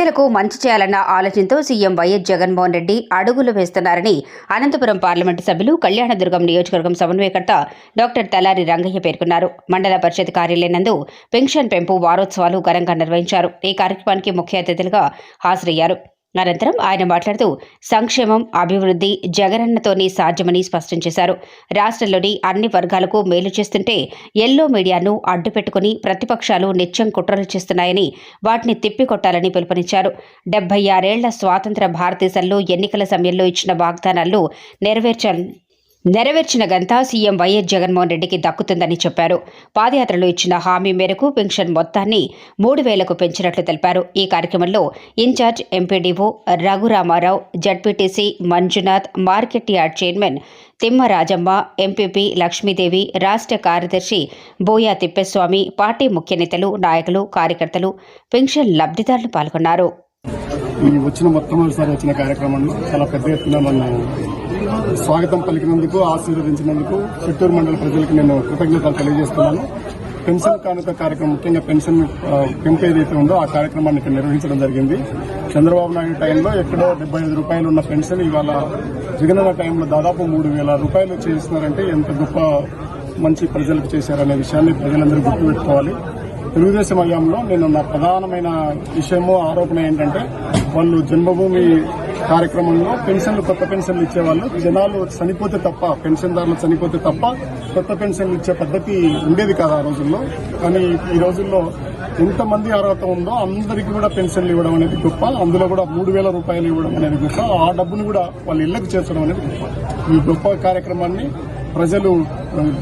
పేదలకు మంచి చేయాలన్న ఆలోచనతో సీఎం వైఎస్ జగన్మోహన్ రెడ్డి అడుగులు వేస్తున్నారని అనంతపురం పార్లమెంటు సభ్యులు కళ్యాణదుర్గం నియోజకవర్గం సమన్వయకర్త డాక్టర్ తలారి రంగయ్య పేర్కొన్నారు. మండల పరిషత్ కార్యాలయనందు పెన్షన్ పెంపు వారోత్సవాలు ఘనంగా నిర్వహించారు. ఈ కార్యక్రమానికి ముఖ్య అతిథులుగా హాజరయ్యారు. అనంతరం ఆయన మాట్లాడుతూ సంక్షేమం అభివృద్ధి జగనన్నతోనే సాధ్యమని స్పష్టం చేశారు. రాష్ట్రంలోని అన్ని వర్గాలకు మేలు చేస్తుంటే ఎల్లో మీడియాను అడ్డుపెట్టుకుని ప్రతిపక్షాలు నిత్యం కుట్రలు చేస్తున్నాయని వాటిని తిప్పికొట్టాలని పిలుపునిచ్చారు. డెబ్బై ఆరేళ్ళ స్వాతంత్ర భారతదేశంలో ఎన్నికల సమయంలో ఇచ్చిన వాగ్దానాలను నెరవేర్చాలని నెరవేర్చిన గంతా సీఎం వైఎస్ జగన్మోహన్ రెడ్డికి దక్కుతుందని చెప్పారు. పాదయాత్రలో ఇచ్చిన హామీ మేరకు పెన్షన్ మొత్తాన్ని మూడు వేలకు పెంచినట్లు తెలిపారు. ఈ కార్యక్రమంలో incharge MPDO Raghuramarao ZPTC Manjunath market yard chairman Thimmarajamma MPP Lakshmidevi రాష్ట్ర కార్యదర్శి బోయా తిప్పేస్వామి పార్టీ ముఖ్య నేతలు నాయకులు కార్యకర్తలు పెన్షన్ లబ్ధిదారులు పాల్గొన్నారు. ఈ వచ్చిన మొట్టమొదటిసారి వచ్చిన కార్యక్రమంలో చాలా పెద్ద ఎత్తున మన స్వాగతం పలికినందుకు ఆశీర్వదించినందుకు చిత్తూరు మండల ప్రజలకు నేను కృతజ్ఞతలు తెలియజేస్తున్నాను. పెన్షన్ కానుక కార్యక్రమం ముఖ్యంగా పెన్షన్ పెంపు ఏదైతే ఉందో ఆ కార్యక్రమాన్ని ఇక్కడ నిర్వహించడం జరిగింది. చంద్రబాబు నాయుడు టైంలో ఎక్కడో డెబ్బై ఐదు రూపాయలు ఉన్న పెన్షన్ ఇవాళ జగనన్న టైంలో దాదాపు మూడు వేల రూపాయలు చేస్తున్నారంటే ఎంత గొప్ప మంచి ప్రజలకు చేశారనే విషయాన్ని ప్రజలందరూ గుర్తుపెట్టుకోవాలి. తెలుగుదేశం హయాంలో నేను నా ప్రధానమైన విషయము ఆరోపణ ఏంటంటే వాళ్ళు జన్మభూమి కార్యక్రమంలో పెన్షన్లు కొత్త పెన్షన్లు ఇచ్చేవాళ్ళు. జనాలు చనిపోతే తప్ప పెన్షన్దారులు చనిపోతే తప్ప కొత్త పెన్షన్లు ఇచ్చే పద్ధతి ఉండేది కాదు ఆ రోజుల్లో. కానీ ఈ రోజుల్లో ఎంతమంది అర్హత ఉందో అందరికీ కూడా పెన్షన్లు ఇవ్వడం అనేది గొప్ప. అందులో కూడా మూడు వేల రూపాయలు ఇవ్వడం అనేది గొప్ప. ఆ డబ్బును కూడా వాళ్ళ ఇళ్ళకు చేర్చడం అనేది గొప్ప. ఈ గొప్ప కార్యక్రమాన్ని ప్రజలు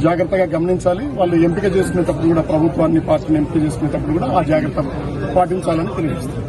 జాగ్రత్తగా గమనించాలి. వాళ్ళు ఎంపిక చేసుకునేటప్పుడు కూడా ప్రభుత్వాన్ని పార్టీని ఎంపిక చేసుకునేటప్పుడు కూడా ఆ జాగ్రత్త పాటించాలని తెలియజేస్తారు